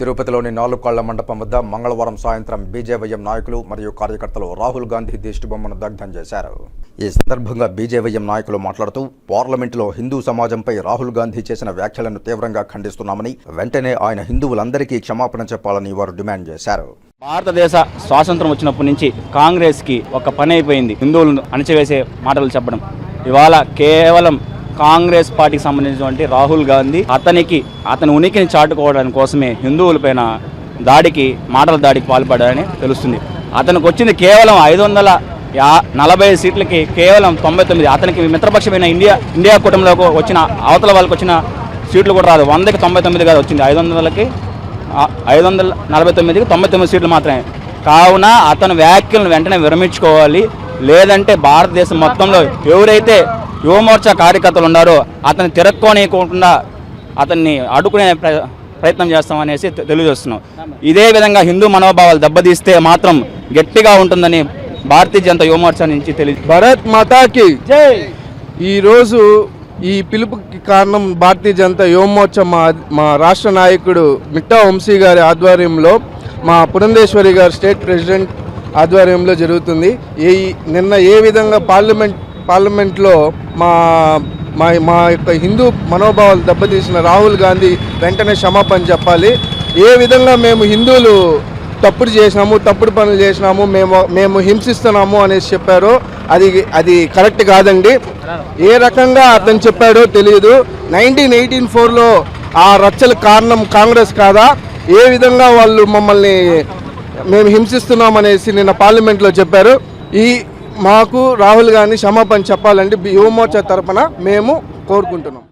తిరుపతిలోని నాలుగుకాళ్ళ మండపం వద్ద మంగళవారం సాయంత్రం బీజేవైఎం నాయకులు మరియు కార్యకర్తలు రాహుల్ గాంధీ దిష్టిబొమ్మను దగ్ధం చేశారు. ఈ సందర్భంగా బీజేవైఎం నాయకులు మాట్లాడుతూ పార్లమెంటులో హిందూ సమాజంపై రాహుల్ గాంధీ చేసిన వ్యాఖ్యలను తీవ్రంగా ఖండిస్తున్నామని వెంటనే ఆయన హిందువులందరికీ క్షమాపణ చెప్పాలని వారు డిమాండ్ చేశారు. భారతదేశ స్వాతంత్రం వచ్చినప్పటి నుంచి కాంగ్రెస్కి ఒక పని అయిపోయింది హిందువులను అణచివేసే మాటలు చెప్పడం. ఇవాళ కేవలం కాంగ్రెస్ పార్టీకి సంబంధించినటువంటి రాహుల్ గాంధీ అతనికి అతని ఉనికిని చాటుకోవడానికి కోసమే హిందువులపైన దాడికి మాటల దాడికి పాల్పడారని తెలుస్తుంది. అతనికి వచ్చింది కేవలం ఐదు వందల యా నలభై సీట్లకి కేవలం తొంభై తొమ్మిది. అతనికి మిత్రపక్షమైన ఇండియా ఇండియా కూటమిలోకి వచ్చిన అవతల వాళ్ళకి వచ్చిన సీట్లు కూడా రాదు. వందకి తొంభై తొమ్మిది కాదు వచ్చింది. ఐదు వందలకి ఐదు వందల నలభై తొమ్మిదికి తొంభై తొమ్మిది సీట్లు మాత్రమే. కావున అతను వ్యాఖ్యలను వెంటనే విరమించుకోవాలి. లేదంటే భారతదేశం మొత్తంలో ఎవరైతే యువమోర్చా కార్యకర్తలు ఉన్నారో. అతన్ని తిరక్కోనియకుండా అతన్ని అడ్డుకునే ప్ర- ప్రయత్నం చేస్తామనేసి తెలియజేస్తున్నాం. ఇదే విధంగా హిందూ మనోభావాలు దెబ్బతీస్తే మాత్రం గట్టిగా ఉంటుందని భారతీయ జనతా యువమోర్చా నుంచి తెలియ భరత్ మాతాకి ఈరోజు ఈ పిలుపుకి కారణం భారతీయ జనతా యువమోర్చా మా మా రాష్ట్ర నాయకుడు మిట్టా వంశీ గారి ఆధ్వర్యంలో మా పురంధేశ్వరి గారు స్టేట్ ప్రెసిడెంట్ ఆధ్వర్యంలో జరుగుతుంది. ఏ నిన్న ఏ విధంగా పార్లమెంట్ పార్లమెంట్లో మా మా మా యొక్క హిందూ మనోభావాలు దెబ్బతీసిన రాహుల్ గాంధీ వెంటనే క్షమాపణ చెప్పాలి. ఏ విధంగా మేము హిందువులు తప్పుడు చేసినాము తప్పుడు పనులు చేసినాము మేము మేము హింసిస్తున్నాము అనేసి చెప్పారు అది అది కరెక్ట్ కాదండి. ఏ రకంగా అతను చెప్పాడో తెలియదు. నైన్టీన్ ఎయిటీన్ ఫోర్లో ఆ రచ్చల కారణం కాంగ్రెస్ కాదా? ఏ విధంగా వాళ్ళు మమ్మల్ని మేము హింసిస్తున్నాం అనేసి నిన్న పార్లమెంట్లో చెప్పారు. ఈ మాకు రాహుల్ గాంధీ క్షమాపణ చెప్పాలంటే యువమోర్చా తరపున మేము కోరుకుంటున్నాం.